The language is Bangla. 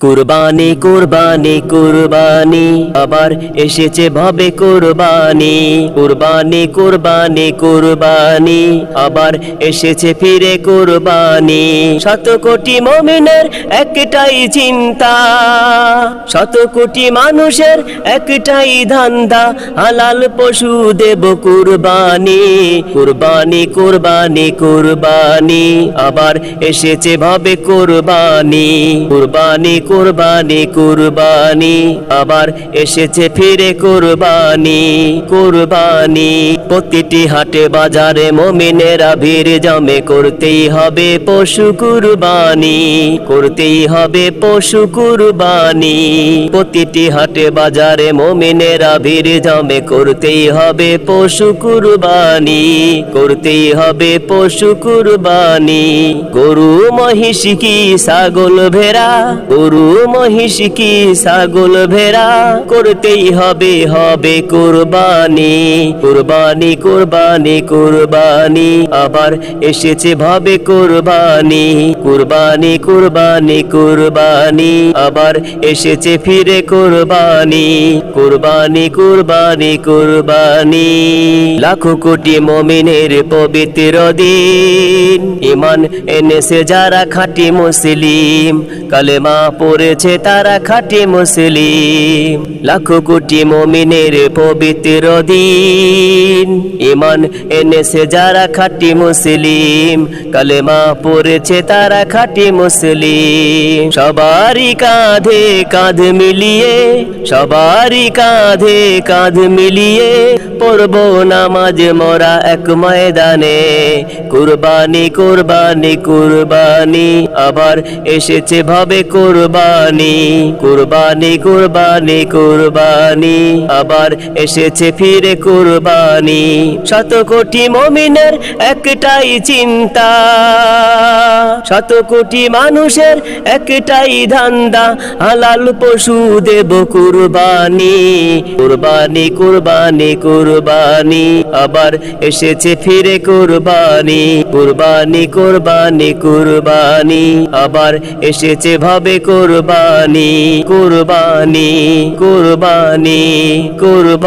কুরবানি কুরবানি কুরবানি। আবার এসেছে ভাবে কুরবানি। কুরবানি কুরবানি কুরবানি। আবার এসেছে ফিরে কুরবানি। শত কোটি মমিনের একটাই চিন্তা। শত কোটি মানুষের একটাই ধান্দা। হালাল পশু দেব কুরবানি। কুরবানি কুরবানি কুরবানি। আবার এসেছে ভাবে কুরবানি। কুরবানি কুরবানি কুরবানি। আবার এসেছে ফিরে কুরবানি কুরবানি। প্রতিটি হাটে, বাজারে মমিনেরা ভিড় জমে, করতেই হবে পশু কুরবানি, করতেই হবে পশু কুরবানি। প্রতিটি হাটে, বাজারে মমিনেরা ভিড় জমে, করতেই হবে পশু কুরবানি, করতেই হবে পশু কুরবানি। গরু, মহিষী কি ছাগল ভেড়া? মহিষী কি ছাগল ভেড়া? করতেই হবে হবে কুরবানি। কুরবানি কুরবানি কুরবানি। আবার এসেছে ভাবে কুরবানি। কুরবানি কুরবানি কুরবানি। আবার এসেছে ফিরে কুরবানি। কুরবানি কুরবানি কুরবানি। লাখো কোটি মমিনের পবিত্র দিন। ইমান এনেছে যারা খাঁটি মুসলিম। কালেমা পড়েছে তারা খাটি মুসলিম লাখো কোটি মমিনের পবিত্র দিন। ইমান এনেছে যারা খাঁটি মুসলিম, কালেমা পড়েছে তারা খাঁটি মুসলিম। সবারই কাঁধে কাঁধ মিলিয়ে, সবারই কাঁধে কাঁধ মিলিয়ে পড়ব নামাজ মরা এক ময়দানে। কুরবানি কুরবানি কুরবানি, আবার এসেছে ভাবে কুরবানি। কুরবানি কুরবানি কুরবানি, আবার এসেছে ফিরে কুরবানি। শত কোটি মমিনের একটাই চিন্তা। শত কোটি মানুষের একটাই ধান্দা, হালাল পশু দেব কুরবানি। কুরবানি কুরবানি কুরবানি, আবার এসেছে ফিরে কুরবানি। কুরবানি কুরবানি কুরবানি, আবার এসেছে ভাবে কুরবানি। কুরবানি কুরবানি কুরবানি।